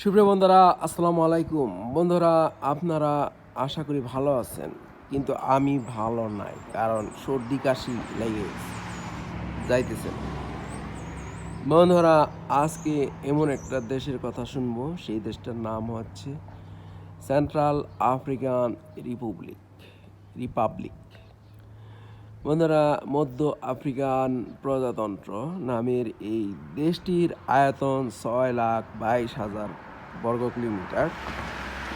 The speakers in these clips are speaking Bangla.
সুপ্রিয় বন্ধুরা, আসসালামু আলাইকুম। বন্ধুরা, আপনারা আশা করি ভালো আছেন, কিন্তু আমি ভালো নাই, কারণ সর্দি কাশি লেগে যাইতেছে। বন্ধুরা, আজকে এমন একটা দেশের কথা শুনব, সেই দেশটার নাম হচ্ছে সেন্ট্রাল আফ্রিকান রিপাবলিক রিপাবলিক বন্ধুরা, মধ্য আফ্রিকান প্রজাতন্ত্র নামের এই দেশটির আয়তন ছয় লাখ বাইশ হাজার বর্গ কিলোমিটার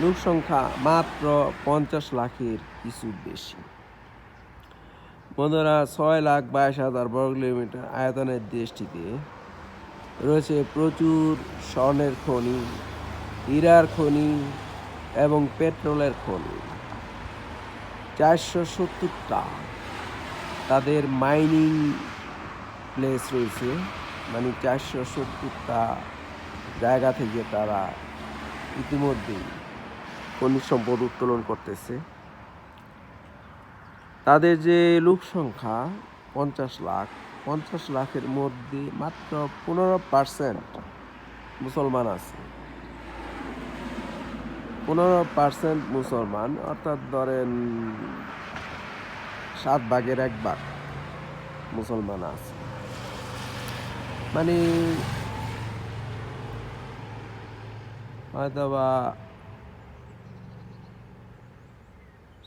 লোক সংখ্যা মাত্র পঞ্চাশ লাখের কিছু বেশি। বন্ধুরা, ছয় লাখ বাইশ হাজার বর্গ কিলোমিটার আয়তনের দেশটিতে রয়েছে প্রচুর স্বর্ণের খনি হীরার খনি এবং পেট্রোলের খনি। চারশো সত্তরটা তাদের মাইনিং প্লেস রয়েছে মানে চারশো সত্তরটা জায়গা থেকে তারা ইতিমধ্যেই খনিজ সম্পদ উত্তোলন করতেছে। তাদের যে লোক সংখ্যা পঞ্চাশ লাখ, পঞ্চাশ লাখের মধ্যে মাত্র পনেরো পার্সেন্ট মুসলমান আছে। পনেরো পার্সেন্ট মুসলমান, অর্থাৎ ধরেন সাত ভাগের এক ভাগ মুসলমান আছে। মানে হয়তো বা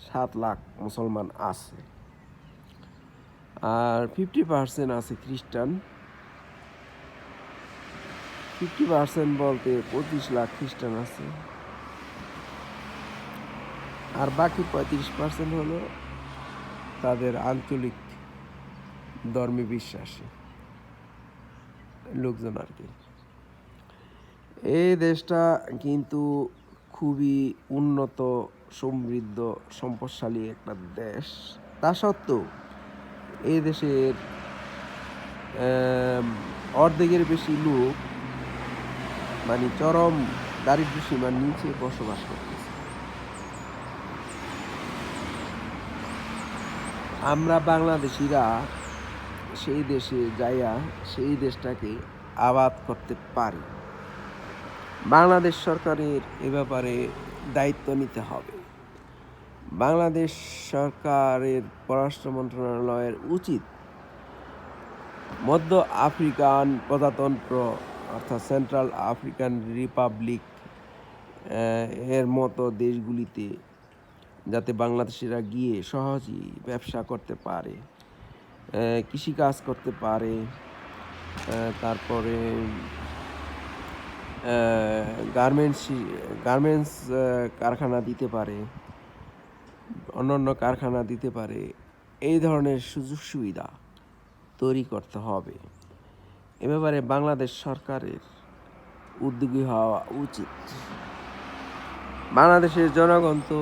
সাত লাখ মুসলমান আছে। আর ফিফটি পার্সেন্ট আছে খ্রিস্টান। ফিফটি পার্সেন্ট বলতে পঁচিশ লাখ খ্রিস্টান আছে। আর বাকি পঁয়ত্রিশ পার্সেন্ট হলো তাদের আঞ্চলিক ধর্মে বিশ্বাসী লোকজন আর কি। এই দেশটা কিন্তু খুবই উন্নত, সমৃদ্ধ, সম্পদশালী একটা দেশ। তা সত্ত্বেও এই দেশের অর্ধেকের বেশি লোক মানে চরম দারিদ্র সীমার নিচে বসবাস করতেছে। আমরা বাংলাদেশিরা সেই দেশে যাইয়া সেই দেশটাকে আবাদ করতে পারি। বাংলাদেশ সরকারের এ ব্যাপারে দায়িত্ব নিতে হবে। বাংলাদেশ সরকারের পররাষ্ট্র মন্ত্রণালয়ের উচিত মধ্য আফ্রিকান প্রজাতন্ত্র অর্থাৎ সেন্ট্রাল আফ্রিকান রিপাবলিক এর মতো দেশগুলিতে যাতে বাংলাদেশিরা গিয়ে সহজেই ব্যবসা করতে পারে কৃষিকাজ করতে পারে তারপরে গার্মেন্টস গার্মেন্টস কারখানা দিতে পারে, অন্যান্য কারখানা দিতে পারে, এই ধরনের সুযোগ সুবিধা তৈরি করতে হবে। এ ব্যাপারে বাংলাদেশ সরকারের উদ্যোগী হওয়া উচিত। বাংলাদেশের জনগণ তো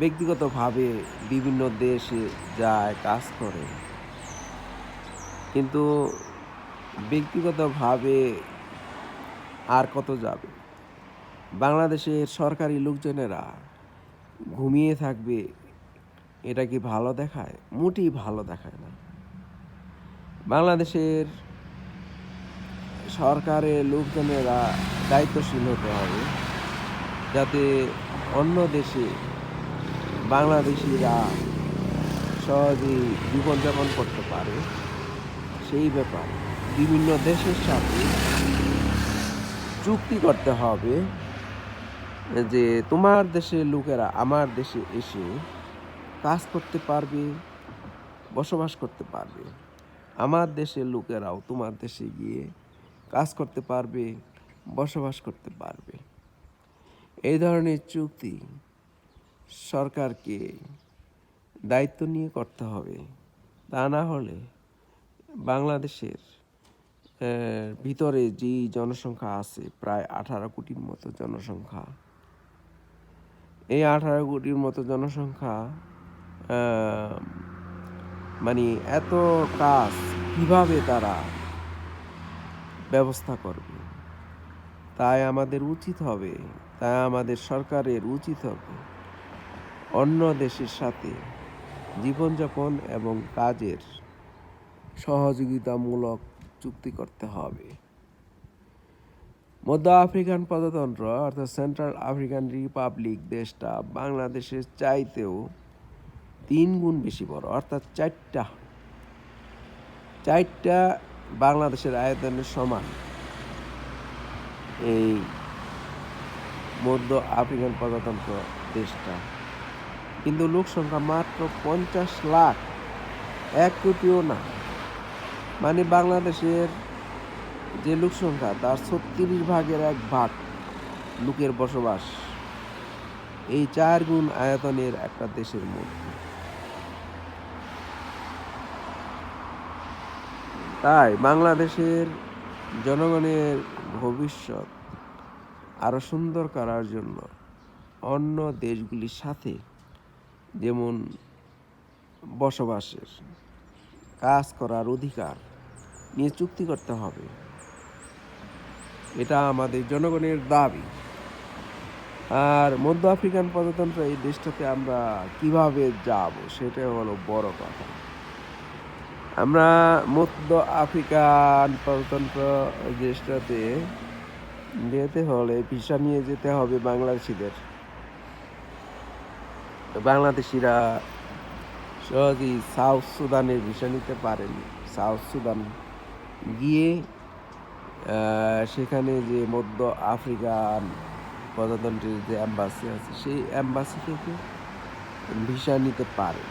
ব্যক্তিগতভাবে বিভিন্ন দেশে যায়, কাজ করে। কিন্তু ব্যক্তিগতভাবে আর কত যাবে? বাংলাদেশের সরকারি লোকজনেরা ঘুমিয়ে থাকবে, এটা কি ভালো দেখায়? মোটেই ভালো দেখায় না। বাংলাদেশের সরকারের লোকজনেরা দায়িত্বশীল হতে হবে, যাতে অন্য দেশে বাংলাদেশিরা সহজেই জীবনযাপন করতে পারে। সেই ব্যাপার বিভিন্ন দেশের সাথে চুক্তি করতে হবে যে তোমার দেশের লোকেরা আমার দেশে এসে কাজ করতে পারবে, বসবাস করতে পারবে। আমার দেশের লোকেরাও তোমার দেশে গিয়ে কাজ করতে পারবে, বসবাস করতে পারবে। এই ধরনের চুক্তি সরকারকে দায়িত্ব নিয়ে করতে হবে। তা না হলে বাংলাদেশের ভিতরে যে জনসংখ্যা আছে, প্রায় আঠারো কোটির মতো জনসংখ্যা। এই আঠারো কোটির মতো জনসংখ্যা মানে এত কাজ কীভাবে তারা ব্যবস্থা করবে? তাই আমাদের উচিত হবে, তাই আমাদের সরকারের উচিত হবে অন্য দেশের সাথে জীবনযাপন এবং কাজের সহযোগিতামূলক চুক্তি করতে হবে। মধ্য আফ্রিকান প্রজাতন্ত্র, অর্থাৎ সেন্ট্রাল আফ্রিকান রিপাবলিক দেশটা বাংলাদেশের চাইতেও তিন গুণ বেশি বড়, অর্থাৎ চারটা চারটা বাংলাদেশের আয়তনের সমান। এই মধ্য আফ্রিকান প্রজাতন্ত্র দেশটা। কিন্তু লোক সংখ্যা মাত্র পঞ্চাশ লাখ, এক কোটিও না। মানে বাংলাদেশের যে লোক সংখ্যা, তার ছত্রিশ ভাগের এক ভাগ লোকের বসবাস এই চার গুণ আয়তনের একটা দেশের মধ্যে তাই বাংলাদেশের জনগণের ভবিষ্যৎ আরও সুন্দর করার জন্য অন্য দেশগুলির সাথে যেমন বসবাসের কাজ করার অধিকার নিয়ে চুক্তি করতে হবে। এটা আমাদের জনগণের দাবি। আর মধ্য আফ্রিকান প্রজাতন্ত্র এই দেশটাতে আমরা কীভাবে যাব সেটা হলো বড় কথা। আমরা মধ্য আফ্রিকান প্রজাতন্ত্র দেশটাতে যেতে হলে ভিসা নিয়ে যেতে হবে বাংলাদেশিদের। বাংলাদেশিরা সহজেই সাউথ সুদানের ভিসা নিতে পারেন। সাউথ সুদান গিয়ে সেখানে যে মধ্য আফ্রিকান প্রজাতন্ত্রের যে অ্যাম্বাসি আছে, সেই অ্যাম্বাসি থেকে ভিসা নিতে পারে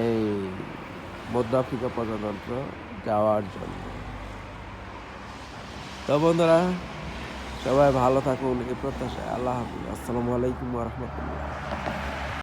এই মধ্য আফ্রিকা প্রজাতন্ত্র যাওয়ার জন্য। তো বন্ধুরা, সবাই ভালো থাকুন, এই প্রত্যাশায়। আল্লাহ হাফিজ। আসসালামু আলাইকুম রহমতুল্লাহ।